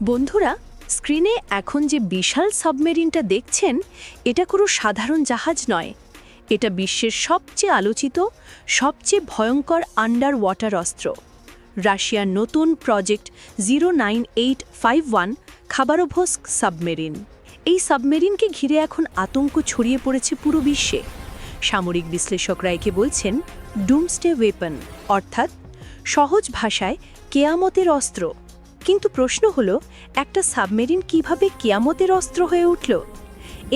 বন্ধুরা স্ক্রিনে এখন যে বিশাল সাবমেরিনটা দেখছেন, এটা কোনো সাধারণ জাহাজ নয়। এটা বিশ্বের সবচেয়ে আলোচিত, সবচেয়ে ভয়ঙ্কর আন্ডার ওয়াটার অস্ত্র। রাশিয়ার নতুন project zero nine eight five one Khabarovsk submarine এই সাবমেরিনকে ঘিরে এখন আতঙ্ক ছড়িয়ে পড়েছে পুরো বিশ্বে। সামরিক বিশ্লেষকরা একে বলছেন ডুমস্টে ওয়েপন অর্থাৎ সহজ ভাষায় কেয়ামতের অস্ত্র। কিন্তু প্রশ্ন হলো, একটা সাবমেরিন কীভাবে কেয়ামতের অস্ত্র হয়ে উঠল?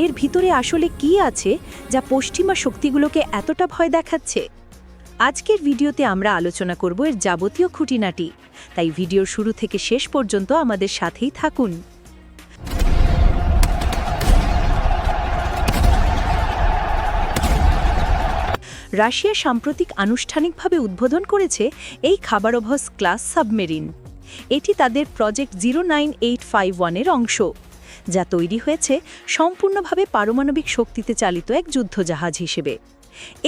এর ভিতরে আসলে কি আছে যা পশ্চিমা শক্তিগুলোকে এতটা ভয় দেখাচ্ছে? আজকের ভিডিওতে আমরা আলোচনা করব এর যাবতীয় খুঁটিনাটি। তাই ভিডিওর শুরু থেকে শেষ পর্যন্ত আমাদের সাথেই থাকুন। রাশিয়া সাম্প্রতিক আনুষ্ঠানিকভাবে উদ্বোধন করেছে এই খাবারভস ক্লাস সাবমেরিন। এটি তাদের project zero nine eight five ওয়ানের অংশ, যা তৈরি হয়েছে সম্পূর্ণভাবে পারমাণবিক শক্তিতে চালিত এক যুদ্ধজাহাজ হিসেবে।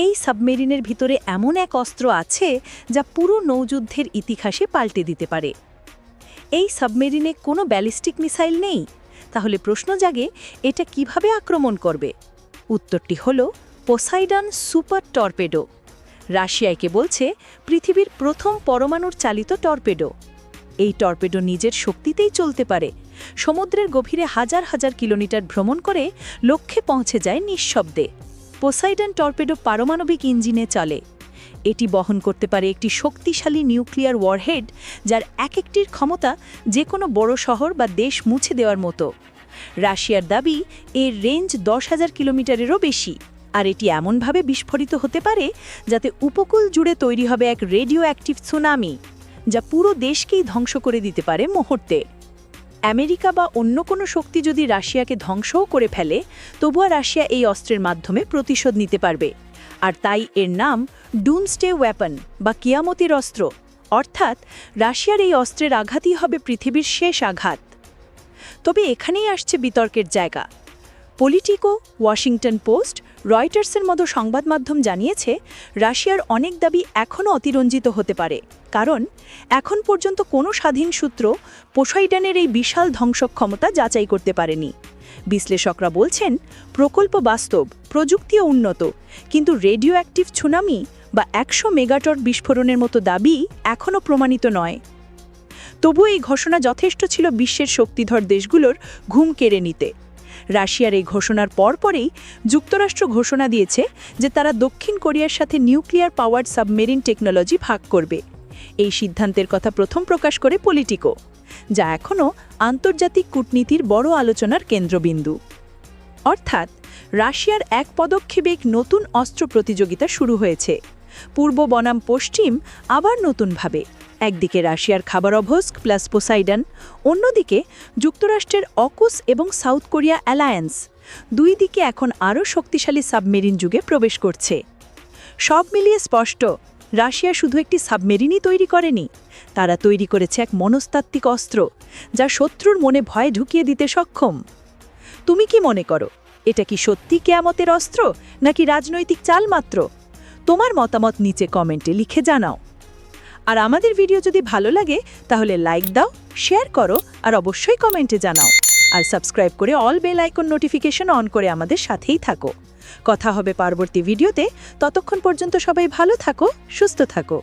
এই সাবমেরিনের ভিতরে এমন এক অস্ত্র আছে যা পুরো নৌযুদ্ধের ইতিহাসে পাল্টে দিতে পারে। এই সাবমেরিনে কোনো ব্যালিস্টিক মিসাইল নেই? তাহলে প্রশ্ন জাগে, এটা কীভাবে আক্রমণ করবে? উত্তরটি হল পোসাইডন সুপার টর্পেডো রাশিয়াকে বলছে, পৃথিবীর প্রথম পরমাণুর চালিত টর্পেডো। এই টর্পেডো নিজের শক্তিতেই চলতে পারে। সমুদ্রের গভীরে হাজার হাজার কিলোমিটার ভ্রমণ করে লক্ষ্যে পৌঁছে যায় নিঃশব্দে। পোসাইডন টর্পেডো পারমাণবিক ইঞ্জিনে চলে। এটি বহন করতে পারে একটি শক্তিশালী নিউক্লিয়ার ওয়ারহেড যার এক একটির ক্ষমতা যে কোনো বড় শহর বা দেশ মুছে দেওয়ার মতো। রাশিয়ার দাবি, এর রেঞ্জ দশ হাজার কিলোমিটারেরও বেশি। আর এটি এমনভাবে বিস্ফোরিত হতে পারে যাতে উপকূল জুড়ে তৈরি হবে এক রেডিও অ্যাক্টিভ সুনামি যা পুরো দেশকেই ধ্বংস করে দিতে পারে মুহূর্তে। আমেরিকা বা অন্য কোনো শক্তি যদি রাশিয়াকে ধ্বংসও করে ফেলে, তবুও রাশিয়া এই অস্ত্রের মাধ্যমে প্রতিশোধ নিতে পারবে। আর তাই এর নাম ডুমস্টে ওয়েপন বা কিয়ামতির অস্ত্র। অর্থাৎ রাশিয়ার এই অস্ত্রের আঘাতই হবে পৃথিবীর শেষ আঘাত। তবে এখানেই আসছে বিতর্কের জায়গা। পলিটিকো, ওয়াশিংটন পোস্ট রয়টার্সের মতো সংবাদ মাধ্যম জানিয়েছে, রাশিয়ার অনেক দাবি এখনও অতিরঞ্জিত হতে পারে। কারণ, এখন পর্যন্ত কোনো স্বাধীন সূত্র পোসাইডানের এই বিশাল ধ্বংসক ক্ষমতা যাচাই করতে পারেনি। বিশ্লেষকরা বলছেন, প্রকল্প বাস্তব প্রযুক্তিও উন্নত, কিন্তু রেডিও অ্যাক্টিভ সুনামি বা একশো মেগাটর বিস্ফোরণের মতো দাবি এখনও প্রমাণিত নয়। তবু এই ঘোষণা যথেষ্ট ছিল বিশ্বের শক্তিধর দেশগুলোর ঘুম কেড়ে নিতে। রাশিয়ার এই ঘোষণার পরপরেই যুক্তরাষ্ট্র ঘোষণা দিয়েছে যে তারা দক্ষিণ কোরিয়ার সাথে নিউক্লিয়ার পাওয়ার্ড সাবমেরিন টেকনোলজি ভাগ করবে। এই সিদ্ধান্তের কথা প্রথম প্রকাশ করে পলিটিকো, যা এখনও আন্তর্জাতিক কূটনীতির বড় আলোচনার কেন্দ্রবিন্দু। অর্থাৎ, রাশিয়ার এক পদক্ষেপে এক নতুন অস্ত্র প্রতিযোগিতা শুরু হয়েছে। পূর্ব বনাম পশ্চিম আবার নতুনভাবে। একদিকে রাশিয়ার খাবার অভস্ক প্লাস পোসাইডন, অন্যদিকে যুক্তরাষ্ট্রের অকুস এবং সাউথ কোরিয়া অ্যালায়েন্স। দুই দিকে এখন আরও শক্তিশালী সাবমেরিন যুগে প্রবেশ করছে। সব মিলিয়ে স্পষ্ট, রাশিয়া শুধু একটি সাবমেরিনই তৈরি করেনি। তারা তৈরি করেছে এক মনস্তাত্ত্বিক অস্ত্র, যা শত্রুর মনে ভয় ঢুকিয়ে দিতে সক্ষম। তুমি কি মনে করো, এটা কি সত্যি কেয়ামতের অস্ত্র, নাকি রাজনৈতিক চাল মাত্র তোমার মতামত নিচে কমেন্টে লিখে জানাও। আর আমাদের ভিডিও যদি ভালো লাগে, তাহলে লাইক দাও শেয়ার করো, আর অবশ্যই কমেন্টে জানাও। আর সাবস্ক্রাইব করে all bell icon notification on করে আমাদের সাথেই থাকো। কথা হবে পরবর্তী ভিডিওতে। ততক্ষণ পর্যন্ত সবাই ভালো থাকো, সুস্থ থাকো।